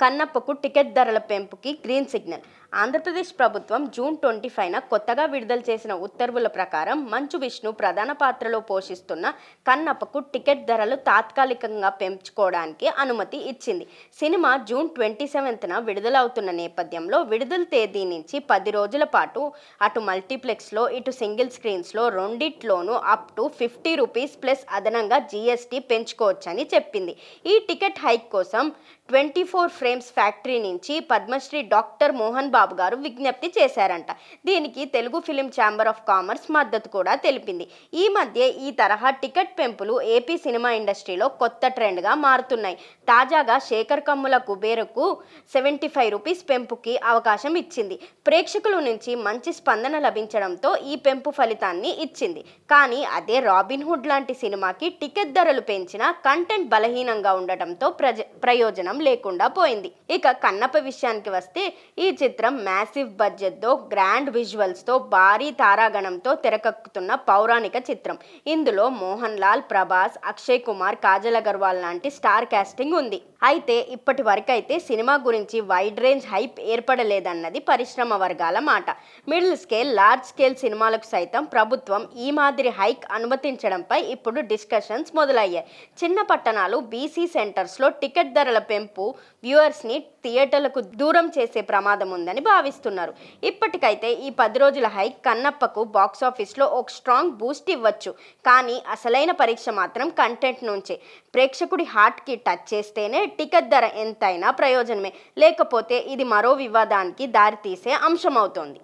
కన్నప్పకు ticket ధరల పెంపుకి green signal. Andhra Pradesh ప్రభుత్వం June twenty ఫైవ్న కొత్తగా విడుదల చేసిన ఉత్తర్వుల ప్రకారం మంచు విష్ణు ప్రధాన పాత్రలో పోషిస్తున్న కన్నప్పకు టికెట్ ధరలు తాత్కాలికంగా పెంచుకోవడానికి అనుమతి ఇచ్చింది. సినిమా జూన్ ట్వంటీ సెవెంత్న విడుదలవుతున్న నేపథ్యంలో విడుదల తేదీ నుంచి పది రోజుల పాటు అటు మల్టీప్లెక్స్లో ఇటు సింగిల్ స్క్రీన్స్లో రెండిట్లోనూ up to fifty rupees plus అదనంగా జీఎస్టీ పెంచుకోవచ్చని చెప్పింది. ఈ టికెట్ హైక్ కోసం ట్వంటీ ఫోర్ ఫ్రేమ్స్ ఫ్యాక్టరీ నుంచి పద్మశ్రీ డాక్టర్ మోహన్ బాబు గారు విజ్ఞప్తి చేశారంట. దీనికి Telugu film chamber of commerce మద్దతు కూడా తెలిపింది. ఈ మధ్య ఈ తరహా టికెట్ పెంపులు ఏపీ సినిమా ఇండస్ట్రీలో కొత్త ట్రెండ్గా మారుతున్నాయి. తాజాగా శేఖర్ కమ్ముల కుబేరకు సెవెంటీ ఫైవ్ రూపీస్ పెంపుకి అవకాశం ఇచ్చింది. ప్రేక్షకుల నుంచి మంచి స్పందన లభించడంతో ఈ పెంపు ఫలితాన్ని ఇచ్చింది. కానీ అదే రాబిన్ హుడ్ లాంటి సినిమాకి టికెట్ ధరలు పెంచినా కంటెంట్ బలహీనంగా ఉండటంతో ప్రజ ప్రయోజనం లేకుండా పోయింది. ఇక కన్నప్ప విషయానికి వస్తే ఈ చిత్రం మ్యాసివ్ బడ్జెట్తో గ్రాండ్ విజువల్స్తో భారీ తారాగణంతో తెరకెక్కుతున్న పౌరాణిక చిత్రం. ఇందులో మోహన్ లాల్ ప్రభాస్ అక్షయ్ కుమార్ కాజల్ అగర్వాల్ లాంటి స్టార్ కాస్టింగ్ ఉంది. అయితే ఇప్పటి వరకైతే సినిమా గురించి వైడ్ రేంజ్ హైప్ ఏర్పడలేదన్నది పరిశ్రమ వర్గాల మాట. మిడిల్ స్కేల్ లార్జ్ స్కేల్ సినిమాలకు సైతం ప్రభుత్వం ఈ మాదిరి హైక్ అనుమతించడంపై ఇప్పుడు డిస్కషన్స్ మొదలయ్యాయి. చిన్న పట్టణాలు బీసీ సెంటర్స్లో టికెట్ ధరల పెంపు వ్యూవర్స్ని థియేటర్లకు దూరం చేసే ప్రమాదం ఉందని భావిస్తున్నారు. ఇప్పటికైతే ఈ పది రోజుల హైక్ కన్నప్పకు బాక్సాఫీస్లో ఒక స్ట్రాంగ్ బూస్ట్ ఇవ్వచ్చు. కానీ అసలైన పరీక్ష మాత్రం కంటెంట్ నుంచే. ప్రేక్షకుడి హార్ట్కి టచ్ చేస్తేనే టికెట్ ధర ఎంతైనా ప్రయోజనమే. లేకపోతే ఇది మరో వివాదానికి దారితీసే అంశమవుతోంది.